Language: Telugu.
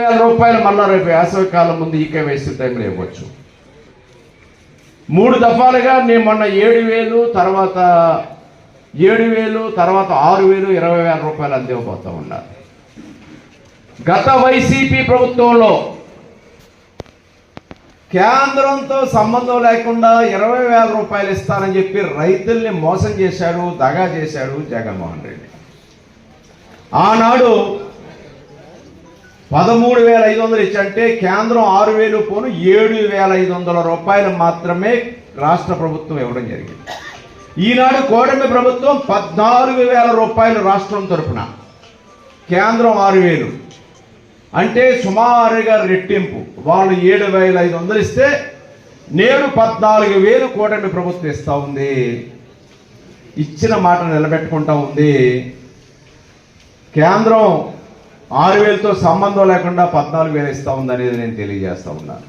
వేల రూపాయలు మళ్ళా రేపు వేసవి కాలం ముందు ఈకేవైసీ టైంలో ఇవ్వచ్చు. మూడు దఫాలుగా నేను మొన్న ఏడు వేలు తర్వాత ఏడు వేలు తర్వాత ఆరు వేలు ఇరవై వేల రూపాయలు అందివ్వబోతా ఉన్నారు గత వైసీపీ ప్రభుత్వంలో కేంద్రంతో సంబంధం లేకుండా ఇరవై వేల రూపాయలు ఇస్తానని చెప్పి రైతుల్ని మోసం చేశాడు దగా చేశాడు జగన్మోహన్ రెడ్డి. ఆనాడు పదమూడు వేల ఐదు వందలు ఇచ్చంటే కేంద్రం ఆరు వేలు పోను ఏడు వేల ఐదు వందల రూపాయలు మాత్రమే రాష్ట్ర ప్రభుత్వం ఇవ్వడం జరిగింది. ఈనాడు కోడమి ప్రభుత్వం పద్నాలుగు వేల రూపాయలు రాష్ట్రం తరపున. కేంద్రం ఆరు వేలు. అంటే సుమారుగా రెట్టింపు. వాళ్ళు ఏడు వేల ఐదు వందలు ఇస్తే నేను పద్నాలుగు వేలు కూటమి ప్రభుత్వం ఇస్తూ ఉంది. ఇచ్చిన మాట నిలబెట్టుకుంటా ఉంది. కేంద్రం ఆరు వేలతో సంబంధం లేకుండా పద్నాలుగు వేలు ఇస్తా ఉందనేది నేను తెలియజేస్తా ఉన్నాను.